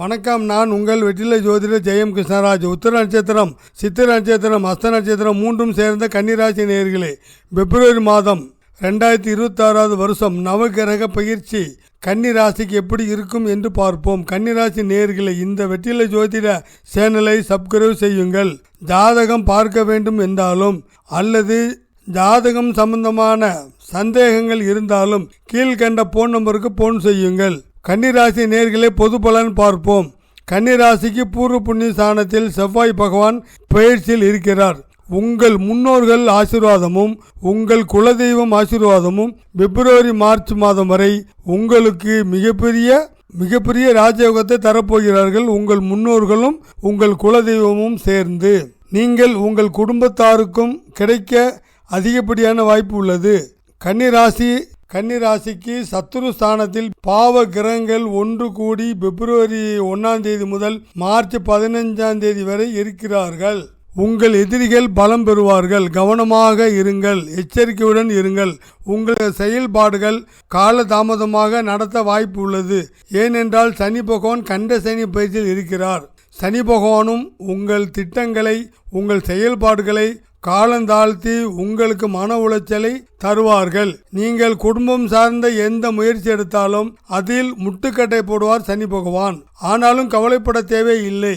வணக்கம் நான் உங்கள் வெற்றிலை ஜோதிடர் ஜெயம் கிருஷ்ணராஜ். உத்தர நட்சத்திரம் சித்திர நட்சத்திரம் அஸ்த நட்சத்திரம் மூன்றும் சேர்ந்த கன்னிராசி நேர்களே பிப்ரவரி மாதம் ரெண்டாயிரத்தி இருபத்தாறாவது வருஷம் நவகிரக பயிற்சி கன்னிராசிக்கு எப்படி இருக்கும் என்று பார்ப்போம். கன்னிராசி நேர்களை இந்த வெற்றிலை ஜோதிட சேனலை சப்ஸ்கிரைப் செய்யுங்கள். ஜாதகம் பார்க்க வேண்டும் என்றாலும் அல்லது ஜாதகம் சம்பந்தமான சந்தேகங்கள் இருந்தாலும் கீழ்கண்ட போன் நம்பருக்கு போன் செய்யுங்கள். கன்னிராசி நேர்களை பொது பலன் பார்ப்போம். கன்னிராசிக்கு பூர்வ புண்ணிய ஸ்தானத்தில் செவ்வாய் பகவான் பயிற்சியில் இருக்கிறார். உங்கள் முன்னோர்கள் ஆசீர்வாதமும் உங்கள் குலதெய்வம் ஆசீர்வாதமும் பிப்ரவரி மார்ச் மாதம் வரை உங்களுக்கு மிகப்பெரிய மிகப்பெரிய ராஜயோகத்தை தரப்போகிறார்கள். உங்கள் முன்னோர்களும் உங்கள் குலதெய்வமும் சேர்ந்து. நீங்கள் உங்கள் குடும்பத்தாருக்கும் கிடைக்க அதிகப்படியான வாய்ப்பு உள்ளது. கன்னிராசி கன்னிராசிக்கு சத்துரு ஸ்தானத்தில் பாவ கிரகங்கள் ஒன்று கூடி பிப்ரவரி ஒன்றாம் தேதி முதல் மார்ச் பதினைஞ்சாம் தேதி வரை இருக்கிறார்கள். உங்கள் எதிரிகள் பலம் பெறுவார்கள். கவனமாக இருங்கள். எச்சரிக்கையுடன் இருங்கள். உங்கள் செயல்பாடுகள் காலதாமதமாக நடத்த வாய்ப்பு உள்ளது. ஏனென்றால் சனி பகவான் கண்ட சனி பயிற்சியில் இருக்கிறார். சனி பகவானும் உங்கள் திட்டங்களை உங்கள் செயல்பாடுகளை காலந்தாழ்த்தி உங்களுக்கு மன உளைச்சலை தருவார்கள். நீங்கள் குடும்பம் சார்ந்த எந்த முயற்சி எடுத்தாலும் அதில் முட்டுக்கட்டை போடுவார் சனி பகவான். ஆனாலும் கவலைப்பட தேவையில்லை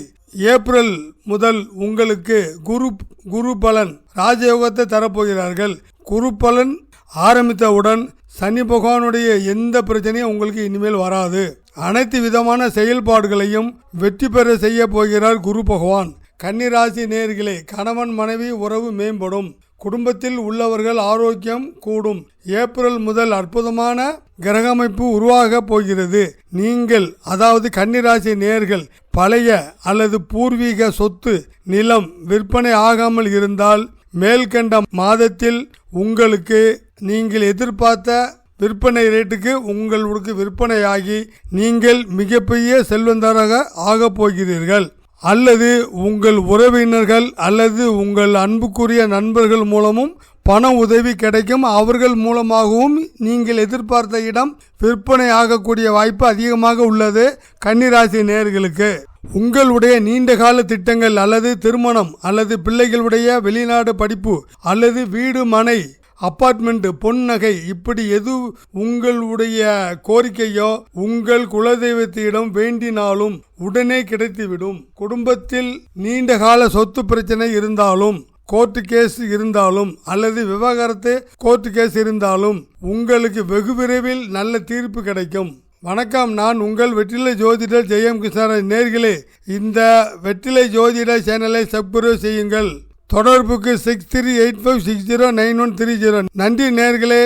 ஏப்ரல் முதல் உங்களுக்கு குரு குரு பலன் ராஜயோகத்தை தரப்போகிறார்கள். குரு பலன் ஆரம்பித்தவுடன் சனி பகவானுடைய எந்த பிரச்சனையும் உங்களுக்கு இனிமேல் வராது. அனைத்து விதமான செயல்பாடுகளையும் வெற்றி பெற செய்ய போகிறார் குரு பகவான். கன்னிராசி நேர்களே கணவன் மனைவி உறவு மேம்படும். குடும்பத்தில் உள்ளவர்கள் ஆரோக்கியம் கூடும். ஏப்ரல் முதல் அற்புதமான கிரகமைப்பு உருவாக போகிறது. நீங்கள் அதாவது கன்னிராசி நேர்கள் பழைய அல்லது பூர்வீக சொத்து நிலம் விற்பனை ஆகாமல் இருந்தால் மேல்கண்ட மாதத்தில் உங்களுக்கு நீங்கள் எதிர்பார்த்த விற்பனை ரேட்டுக்கு உங்களுக்கு விற்பனையாகி நீங்கள் மிகப்பெரிய செல்வந்தராக ஆகப் போகிறீர்கள். அல்லது உங்கள் உறவினர்கள் அல்லது உங்கள் அன்புக்குரிய நண்பர்கள் மூலமும் பண உதவி கிடைக்கும். அவர்கள் மூலமாகவும் நீங்கள் எதிர்பார்த்த இடம் விற்பனை ஆகக்கூடிய வாய்ப்பு அதிகமாக உள்ளது. கன்னிராசி நேர்களுக்கு உங்களுடைய நீண்டகால திட்டங்கள் அல்லது திருமணம் அல்லது பிள்ளைகளுடைய வெளிநாடு படிப்பு அல்லது வீடு மனை அப்பார்ட்மெண்ட் பொன்னகை இப்படி எது உங்களுடைய கோரிக்கையோ உங்கள் குலதெய்வத்திடம் வேண்டினாலும் உடனே கிடைத்துவிடும். குடும்பத்தில் நீண்டகால சொத்து பிரச்சனை இருந்தாலும் கோர்ட்டு கேஸ் இருந்தாலும் அல்லது விவகாரத்து கோர்ட்டு கேஸ் இருந்தாலும் உங்களுக்கு வெகு விரைவில் நல்ல தீர்ப்பு கிடைக்கும். வணக்கம் நான் உங்கள் வெற்றிலை ஜோதிடர் ஜெயம் கிருஷ்ணராஜ். நேர்களே இந்த வெற்றிலை ஜோதிட சேனலை சப்ஸ்கிரைப் செய்யுங்கள். தொடர்புக்கு six three eight five six zero nine one three zero நன்றி நேர்களே.